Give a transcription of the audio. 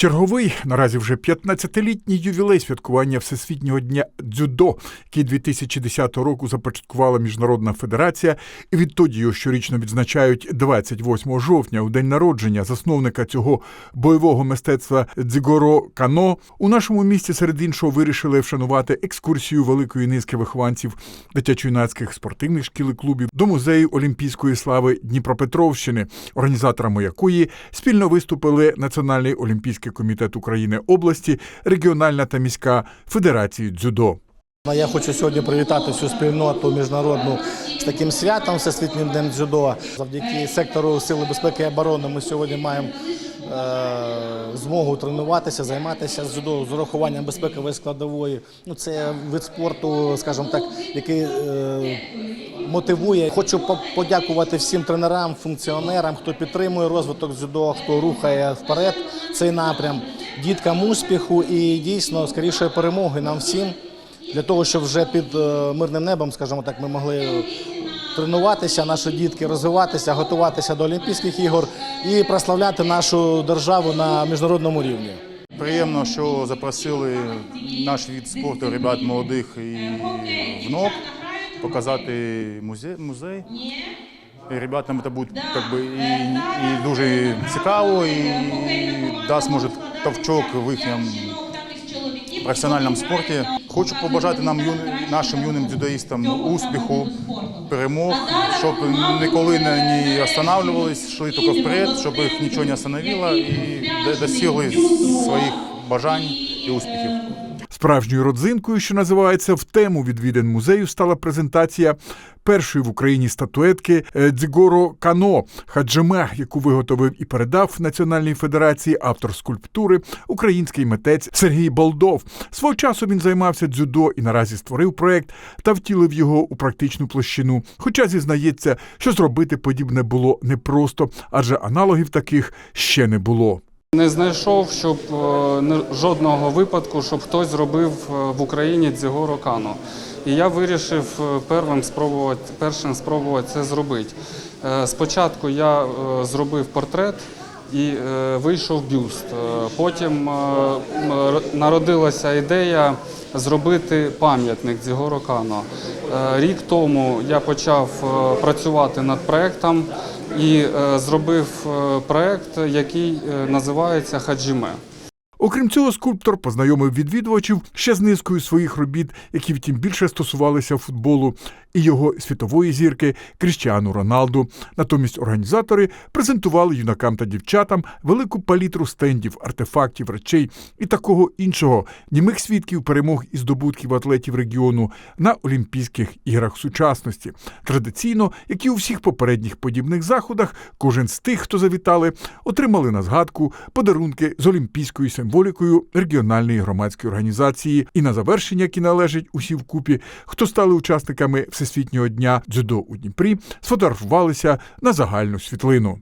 Черговий наразі вже 15-літній ювілей святкування Всесвітнього дня дзюдо, який 2010 року започаткувала Міжнародна федерація, і відтоді його щорічно відзначають 28 жовтня, у день народження засновника цього бойового мистецтва Дзігоро Кано. У нашому місті серед іншого вирішили вшанувати екскурсію великої низки вихованців дитячо-юнацьких спортивних шкіл і клубів до музею Олімпійської слави Дніпропетровщини, організаторами якої спільно виступили Національний олімпійський комітет України області, регіональна та міська федерації дзюдо. Ну, Я хочу сьогодні привітати всю спільноту міжнародну з таким святом Всесвітнім днем дзюдо. Завдяки сектору Сили безпеки і оборони ми сьогодні маємо е, змогу тренуватися, займатися з дзюдо з урахуванням безпекової складової. Ну, це вид спорту, скажімо так, який е, мотивує. Хочу по- подякувати всім тренерам, функціонерам, хто підтримує розвиток дзюдо, хто рухає вперед цей напрям, діткам успіху і дійсно скорішої перемоги нам всім для того, щоб вже під е, мирним небом, скажімо так, ми могли тренуватися, наші дітки розвиватися, готуватися до Олімпійських ігор і прославляти нашу державу на міжнародному рівні. Приємно, що запросили наш від спорту ребят молодих і внук показати музей. музей. І ребятам це буде как би, і, і дуже цікаво, і дасть, може, товчок в їхньому професіональному спорті. Хочу побажати нам нашим юним дзюдоїстам успіху, перемог, щоб ніколи не останавливались, йшли тільки вперед, щоб їх нічого не остановило і до- досягли своїх бажань і успіхів. Справжньою родзинкою, що називається в тему відвідин музею, стала презентація першої в Україні статуетки е, Дзігоро Кано Хаджиме, яку виготовив і передав Національній федерації автор скульптури, український митець Сергій Болдов. Свого часу він займався дзюдо і наразі створив проект та втілив його у практичну площину. Хоча зізнається, що зробити подібне було непросто, адже аналогів таких ще не було. Не знайшов, щоб е, жодного випадку, щоб хтось зробив е, в Україні дзігоро Кано. І я вирішив е, первим спробувати, першим спробувати це зробити. Спочатку я зробив портрет і вийшов бюст. Потім народилася ідея зробити пам'ятник Дзігоро Кано. Е, Рік тому я почав працювати над проектом і е, зробив е, проект, який е, називається Хаджіме. Окрім цього, скульптор познайомив відвідувачів ще з низкою своїх робіт, які втім більше стосувалися футболу і його світової зірки Кріштіану Роналду. Натомість організатори презентували юнакам та дівчатам велику палітру стендів, артефактів, речей і такого іншого німих свідків перемог і здобутків атлетів регіону на Олімпійських іграх сучасності. Традиційно, як і у всіх попередніх подібних заходах, кожен з тих, хто завітали, отримали на згадку подарунки з олімпійською символікою регіональної громадської організації. І на завершення, які належать усі вкупі, хто стали учасниками Всесвітнього дня дзюдо у Дніпрі, сфотографувалися на загальну світлину.